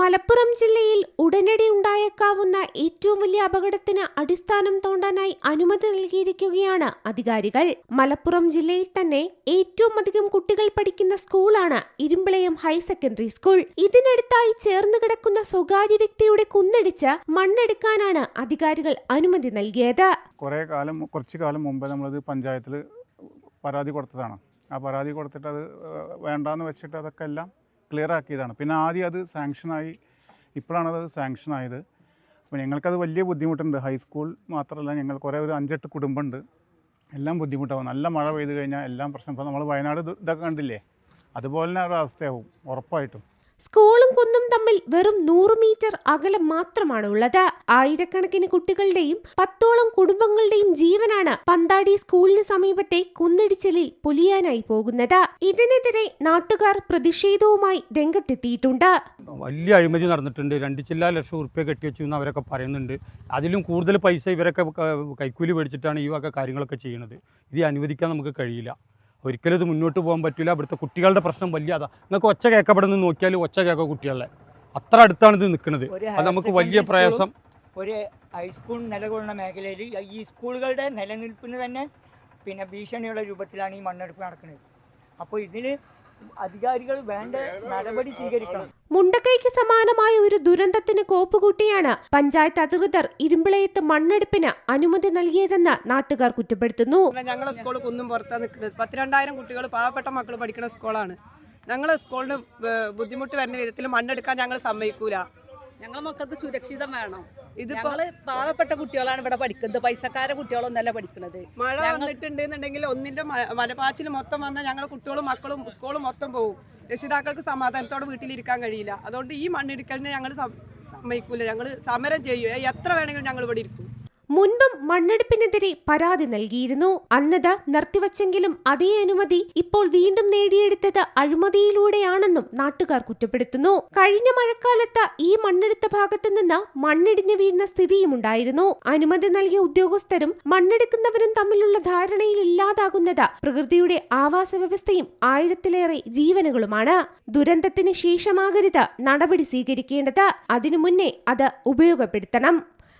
മലപ്പുറം ജില്ലയിൽ ഉടനടി ഉണ്ടായേക്കാവുന്ന ഏറ്റവും വലിയ അപകടത്തിന് അടിസ്ഥാനം തോണ്ടാനായി അനുമതി നൽകിയിരിക്കുകയാണ് അധികാരികൾ. മലപ്പുറം ജില്ലയിൽ തന്നെ ഏറ്റവും അധികം കുട്ടികൾ പഠിക്കുന്ന സ്കൂളാണ് ഇരുമ്പിളയം ഹയർ സെക്കൻഡറി സ്കൂൾ. ഇതിനടുത്തായി ചേർന്ന് കിടക്കുന്ന സ്വകാര്യ വ്യക്തിയുടെ കുന്നടിച്ച് മണ്ണെടുക്കാനാണ് അധികാരികൾ അനുമതി നൽകിയത്. കുറേ കാലം കുറച്ച് കാലം മുമ്പ് നമ്മളത് പഞ്ചായത്തിൽ പരാതി കൊടുത്തതാണ്. ആ പരാതി കൊടുത്തിട്ട് അത് വേണ്ടാന്ന് വെച്ചിട്ട് അതൊക്കെ എല്ലാം ക്ലിയർ ആക്കിയതാണ് പിന്നെ ആദ്യം അത് സാങ്ഷനായി ഇപ്പോഴാണ് അത് സാങ്ഷൻ ആയത് അപ്പോൾ ഞങ്ങൾക്കത് വലിയ ബുദ്ധിമുട്ടുണ്ട്. ഹൈസ്കൂൾ മാത്രമല്ല ഞങ്ങൾ കുറേ ഒരു അഞ്ചെട്ട് കുടുംബമുണ്ട്. എല്ലാം ബുദ്ധിമുട്ടാവും. നല്ല മഴ പെയ്തു കഴിഞ്ഞാൽ എല്ലാം പ്രശ്നം. ഇപ്പോൾ നമ്മൾ വയനാട് ഇതൊക്കെ കണ്ടില്ലേ? അതുപോലെ തന്നെ ഒരു അവസ്ഥയാവും ഉറപ്പായിട്ടും. സ്കൂളും കുന്നും തമ്മിൽ വെറും നൂറ് മീറ്റർ അകലം മാത്രമാണ് ഉള്ളത് ആയിരക്കണക്കിന് കുട്ടികളുടെയും പത്തോളം കുടുംബങ്ങളുടെയും ജീവനാണ് പന്താടി സ്കൂളിന് സമീപത്തെ കുന്നിടിച്ചലിൽ പൊലിയാനായി പോകുന്നത്. ഇതിനെതിരെ നാട്ടുകാർ പ്രതിഷേധവുമായി രംഗത്തെത്തിയിട്ടുണ്ട്. വലിയ അഴിമതി നടന്നിട്ടുണ്ട്. രണ്ട് ചില്ല ലക്ഷം ഉറുപ്പ്യ കെട്ടിവെച്ചു എന്ന് അവരൊക്കെ പറയുന്നുണ്ട്. അതിലും കൂടുതൽ പൈസ ഇവരൊക്കെ കൈക്കൂലി മേടിച്ചിട്ടാണ് ഈ വക കാര്യങ്ങളൊക്കെ ചെയ്യുന്നത്. ഇത് അനുവദിക്കാൻ നമുക്ക് കഴിയില്ല. ഒരിക്കലും ഇത് മുന്നോട്ട് പോകാൻ പറ്റില്ല ഇവിടുത്തെ കുട്ടികളുടെ പ്രശ്നം വലിയ അതാ. നിങ്ങൾക്ക് ഒച്ച കേൾക്കപ്പെടുന്ന നോക്കിയാൽ ഒച്ച കേൾക്കുക കുട്ടികളെ അത്ര അടുത്താണ് ഇത് നിൽക്കുന്നത്. അത് നമുക്ക് വലിയ പ്രയാസം. ഒരു ഹൈസ്കൂൾ നിലകൊള്ളുന്ന മേഖലയിൽ ഈ സ്കൂളുകളുടെ നിലനിൽപ്പിന് തന്നെ പിന്നെ ഭീഷണിയുള്ള രൂപത്തിലാണ് ഈ മണ്ണെടുപ്പ് നടക്കുന്നത്. അപ്പോൾ ഇതിന് അധികാരികൾ വേണ്ട നടപടി സ്വീകരിക്കണം. മുണ്ടക്കൈക്ക് സമാനമായ ഒരു ദുരന്തത്തിന് കോപ്പുകൂട്ടിയാണ് പഞ്ചായത്ത് അധികൃതർ ഇരുമ്പിളയത്ത് മണ്ണെടുപ്പിന് അനുമതി നൽകിയതെന്ന് നാട്ടുകാർ കുറ്റപ്പെടുത്തുന്നു. ഞങ്ങളെ സ്കൂൾ കുന്നും പുറത്താണ് നിൽക്കുന്നത് പത്തിരണ്ടായിരം കുട്ടികൾ പാവപ്പെട്ട മക്കൾ പഠിക്കുന്ന സ്കൂളാണ്. ഞങ്ങളെ സ്കൂളിന് ബുദ്ധിമുട്ട് വരുന്ന വിധത്തിൽ മണ്ണെടുക്കാൻ ഞങ്ങൾ സമ്മതിക്കൂല. ഞങ്ങളെ മക്കൾക്ക് സുരക്ഷിതം വേണം. ഇതിപ്പോ ഞങ്ങൾ പാവപ്പെട്ട കുട്ടികളാണ് ഇവിടെ പഠിക്കുന്നത്. പൈസക്കാരെ കുട്ടികളൊന്നല്ല പഠിക്കുന്നത്. മഴ ഞങ്ങൾ- വന്നിട്ടുണ്ടെന്നുണ്ടെങ്കിൽ ഒന്നിന്റെ മലപ്പാച്ചിൽ മൊത്തം വന്നാൽ ഞങ്ങളെ കുട്ടികളും മക്കളും സ്കൂളും മൊത്തം പോകും രക്ഷിതാക്കൾക്ക് സമാധാനത്തോടെ വീട്ടിലിരിക്കാൻ കഴിയില്ല. അതുകൊണ്ട് ഈ മണ്ണിടുക്കലിനെ ഞങ്ങൾ സമ്മതിക്കൂല. ഞങ്ങൾ സമരം ചെയ്യുക എത്ര വേണമെങ്കിലും ഞങ്ങൾ ഇവിടെ ഇരിക്കും. മുൻപും മണ്ണെടുപ്പിനെതിരെ പരാതി നൽകിയിരുന്നു. അന്നത് നിർത്തിവച്ചെങ്കിലും അതേ അനുമതി ഇപ്പോൾ വീണ്ടും നേടിയെടുത്തത് അഴിമതിയിലൂടെയാണെന്നും നാട്ടുകാർ കുറ്റപ്പെടുത്തുന്നു. കഴിഞ്ഞ മഴക്കാലത്ത് ഈ മണ്ണെടുത്ത ഭാഗത്തു നിന്ന് മണ്ണിടിഞ്ഞു വീഴുന്ന സ്ഥിതിയുമുണ്ടായിരുന്നു അനുമതി നൽകിയ ഉദ്യോഗസ്ഥരും മണ്ണെടുക്കുന്നവരും തമ്മിലുള്ള ധാരണയിൽ ഇല്ലാതാകുന്നത് പ്രകൃതിയുടെ ആവാസ വ്യവസ്ഥയും ആയിരത്തിലേറെ ജീവനുകളുമാണ്. ദുരന്തത്തിന് ശേഷമാകരുത് നടപടി സ്വീകരിക്കേണ്ടത്. അതിനു മുന്നേ അത് ഉപയോഗപ്പെടുത്തണം.